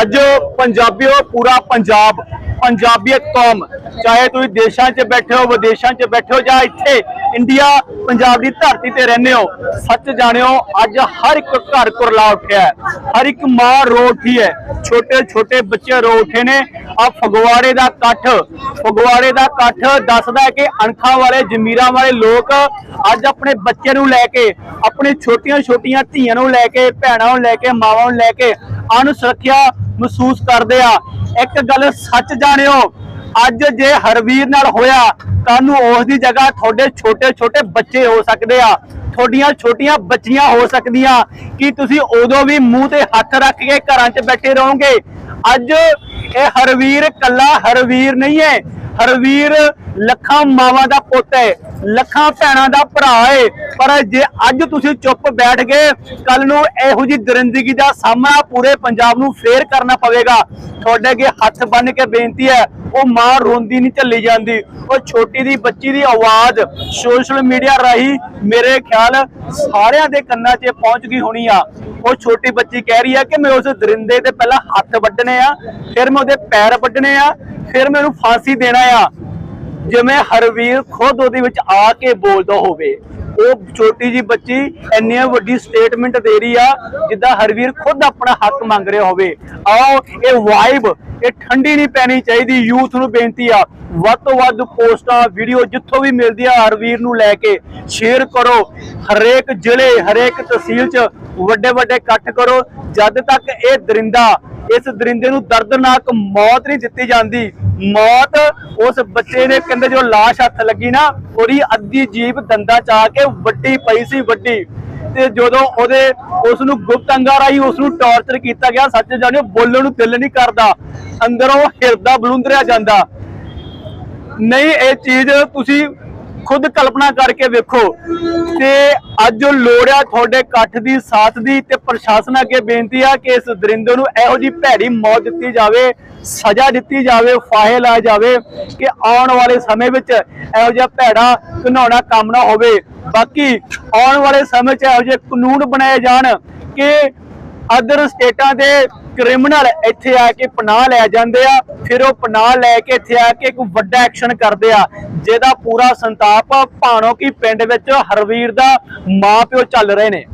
ਅੱਜ ਪੰਜਾਬੀਓ ਪੂਰਾ ਪੰਜਾਬ ਪੰਜਾਬੀਅਤ ਕੌਮ, ਚਾਹੇ ਤੁਸੀਂ ਦੇਸ਼ਾਂ 'ਚ ਬੈਠੇ ਹੋ, ਵਿਦੇਸ਼ਾਂ 'ਚ ਬੈਠੇ ਹੋ ਜਾਂ ਇੱਥੇ ਇੰਡੀਆ, ਪੰਜਾਬ ਦੀ ਧਰਤੀ ਤੇ ਰਹਿੰਦੇ ਹੋ, ਸੱਚ ਜਾਣਿਓ, ਅੱਜ ਹਰ ਇੱਕ ਘਰ ਕੁਰਲਾ ਉੱਠਿਆ ਹੈ। ਹਰ ਇੱਕ ਮਾਂ ਰੋ ਉੱਠੀ ਹੈ। ਛੋਟੇ ਛੋਟੇ ਬੱਚੇ ਰੋ ਉੱਠੇ ਨੇ। ਆ ਫਗਵਾੜੇ ਦਾ ਇਕੱਠ, ਫਗਵਾੜੇ ਦਾ ਇਕੱਠ ਦੱਸਦਾ ਹੈ ਕਿ ਅਣਖਾਂ ਵਾਲੇ, ਜ਼ਮੀਰਾਂ ਵਾਲੇ ਲੋਕ ਅੱਜ ਆਪਣੇ ਬੱਚੇ ਨੂੰ ਲੈ ਕੇ, ਆਪਣੇ ਛੋਟੀਆਂ ਛੋਟੀਆਂ ਧੀਆਂ ਨੂੰ ਲੈ ਕੇ, ਭੈਣਾਂ ਨੂੰ ਲੈ ਕੇ, ਮਾਵਾਂ ਨੂੰ ਲੈ ਕੇ ਅਣਸੁਰੱਖਿਆ ਮਹਿਸੂਸ ਕਰਦੇ ਆ। ਇੱਕ ਗੱਲ ਸੱਚ ਜਾਣਿਓ, ਅੱਜ ਜੇ ਹਰਵੀਰ ਨਾਲ ਹੋਇਆ ਕੱਲ ਨੂੰ ਉਸ ਦੀ ਜਗ੍ਹਾ ਤੁਹਾਡੇ ਛੋਟੇ ਛੋਟੇ ਬੱਚੇ ਹੋ ਸਕਦੇ ਆ। ਤੁਹਾਡੀਆਂ ਛੋਟੀਆਂ ਬੱਚੀਆਂ ਹੋ ਸਕਦੀਆਂ। ਕਿ ਤੁਸੀਂ ਉਦੋਂ ਵੀ ਮੂੰਹ ਤੇ ਹੱਥ ਰੱਖ ਕੇ ਘਰਾਂ 'ਚ ਬੈਠੇ ਰਹੋਗੇ? ਅੱਜ ਇਹ ਹਰਵੀਰ ਕੱਲਾ ਹਰਵੀਰ ਨਹੀਂ ਹੈ। ਹਰਵੀਰ ਲੱਖਾਂ ਮਾਵਾਂ ਦਾ ਪੁੱਤ ਹੈ, ਲੱਖਾਂ ਭੈਣਾਂ ਦਾ ਭਰਾ ਹੈ। ਪਰ ਜੇ ਅੱਜ ਤੁਸੀਂ ਚੁੱਪ ਬੈਠ ਗਏ ਕੱਲ ਨੂੰ ਇਹੋ ਜੀ ਦਰਿੰਦਗੀ ਦਾ ਸਾਹਮਣਾ ਪੂਰੇ ਪੰਜਾਬ ਨੂੰ ਫੇਰ ਕਰਨਾ ਪਵੇਗਾ, ਤੁਹਾਡੇ ਅੱਗੇ ਹੱਥ ਬੰਨ ਕੇ ਬੇਨਤੀ ਹੈ, ਉਹ ਮਾਂ ਰੋਂਦੀ ਨਹੀਂ ਝੱਲੀ ਜਾਂਦੀ। ਉਹ ਛੋਟੀ ਦੀ ਬੱਚੀ ਦੀ ਆਵਾਜ਼ ਸੋਸ਼ਲ ਮੀਡੀਆ ਰਾਹੀਂ ਮੇਰੇ ਖਿਆਲ ਸਾਰਿਆਂ ਦੇ ਕੰਨਾਂ 'ਚ ਪਹੁੰਚ ਗਈ ਹੋਣੀ ਆ। ਉਹ ਛੋਟੀ ਬੱਚੀ ਕਹਿ ਰਹੀ ਆ ਕਿ ਮੈਂ ਉਸ ਦਰਿੰਦੇ ਤੇ ਪਹਿਲਾਂ ਹੱਥ ਵੱਢਣੇ ਆ, ਫਿਰ ਮੈਂ ਉਹਦੇ ਪੈਰ ਵੱਢਣੇ ਆ ਫਿਰ ਮੈਨੂੰ ਫਾਂਸੀ ਦੇਣਾ ਆ। ਜਿਵੇਂ ਹਰਵੀਰ ਖੁਦ ਉਹਦੇ ਵਿੱਚ ਆ ਕੇ ਬੋਲਦਾ ਹੋਵੇ। ਉਹ ਛੋਟੀ ਜੀ ਬੱਚੀ ਇੰਨੀ ਵੱਡੀ ਸਟੇਟਮੈਂਟ ਦੇ ਰਹੀ ਆ, ਜਿੱਦਾਂ ਹਰਵੀਰ ਖੁਦ ਆਪਣਾ ਹੱਕ ਮੰਗ ਰਿਹਾ ਹੋਵੇ। ਆਓ, ਇਹ ਵਾਈਬ ਇਹ ਠੰਡੀ ਨਹੀਂ ਪੈਣੀ ਚਾਹੀਦੀ ਯੂਥ ਨੂੰ ਬੇਨਤੀ ਆ। ਵੱਧ ਤੋਂ ਵੱਧ ਪੋਸਟਾਂ ਵੀਡੀਓ ਜਿੱਥੋਂ ਵੀ ਮਿਲਦੀ ਆ ਹਰਵੀਰ ਨੂੰ ਲੈ ਕੇ ਸ਼ੇਅਰ ਕਰੋ। ਹਰੇਕ ਜ਼ਿਲ੍ਹੇ, ਹਰੇਕ ਤਹਿਸੀਲ 'ਚ ਵੱਡੇ ਵੱਡੇ ਇਕੱਠ ਕਰੋ। ਜਦ ਤੱਕ ਇਹ ਦਰਿੰਦਾ ਇਸ ਦਰਿੰਦੇ ਨੂੰ ਦਰਦਨਾਕ ਮੌਤ ਨਹੀਂ ਦਿੱਤੀ ਜਾਂਦੀ। ਮੌਤ ਉਸ ਬੱਚੇ ਦੇ ਕਹਿੰਦੇ ਜੋ ਲਾਸ਼ ਹੱਥ ਲੱਗੀ ਨਾ, ਉਹਦੀ ਅੱਧੀ ਜੀਭ ਦੰਦਾਂ ਚ ਕੇ ਵੱਡੀ ਪਈ ਸੀ, ਵੱਡੀ। ਤੇ ਜਦੋਂ ਉਹਦੇ ਉਸ ਨੂੰ ਗੁਪਤ ਅੰਗਾਂ ਰਾਹੀਂ ਉਸ ਨੂੰ ਟੌਰਚਰ ਕੀਤਾ ਗਿਆ, ਸੱਚ ਜਾਣਿਓ ਬੋਲਣ ਨੂੰ ਦਿਲ ਨਹੀਂ ਕਰਦਾ। ਅੰਦਰੋਂ ਹਿਰਦਾ ਬਲੁੰਦਰਿਆ ਜਾਂਦਾ। ਨਹੀਂ, ਇਹ ਚੀਜ਼ ਤੁਸੀਂ ਖੁਦ ਕਲਪਨਾ ਕਰਕੇ ਵੇਖੋ ਤੇ ਅੱਜ ਜੋ ਲੋੜ ਆ ਤੁਹਾਡੇ ਇਕੱਠ ਦੀ, ਸਾਥ ਦੀ ਤੇ ਪ੍ਰਸ਼ਾਸਨ ਅੱਗੇ ਬੇਨਤੀ ਆ ਕਿ ਇਸ ਦਰਿੰਦੇ ਨੂੰ ਇਹੋ ਜੀ ਭੈੜੀ ਮੌਤ ਦਿੱਤੀ ਜਾਵੇ, ਸਜ਼ਾ ਦਿੱਤੀ ਜਾਵੇ, ਫਾਹੇ ਲਾਇਆ ਜਾਵੇ ਕਿ ਆਉਣ ਵਾਲੇ ਸਮੇਂ ਵਿੱਚ ਇਹੋ ਜਿਹਾ ਭੈੜਾ ਘਿਨਾਉਣਾ ਕੰਮ ਨਾ ਹੋਵੇ। ਬਾਕੀ ਆਉਣ ਵਾਲੇ ਸਮੇਂ 'ਚ ਇਹੋ ਜਿਹੇ ਕਾਨੂੰਨ ਬਣਾਏ ਜਾਣ ਕਿ ਅਦਰ ਸਟੇਟਾਂ ਦੇ ਕ੍ਰਿਮੀਨਲ ਇੱਥੇ ਆ ਕੇ ਪਨਾਹ ਲੈ ਜਾਂਦੇ ਆ, ਫਿਰ ਉਹ ਪਨਾਹ ਲੈ ਕੇ ਇੱਥੇ ਆ ਕੇ ਇੱਕ ਵੱਡਾ ਐਕਸ਼ਨ ਕਰਦੇ ਆ। ਜਿਹਦਾ ਪੂਰਾ ਸੰਤਾਪ ਭਾਣੋ ਕੀ ਪਿੰਡ ਵਿੱਚ ਹਰਵੀਰ ਦਾ ਮਾਂ ਪਿਓ ਚੱਲ ਰਹੇ ਨੇ।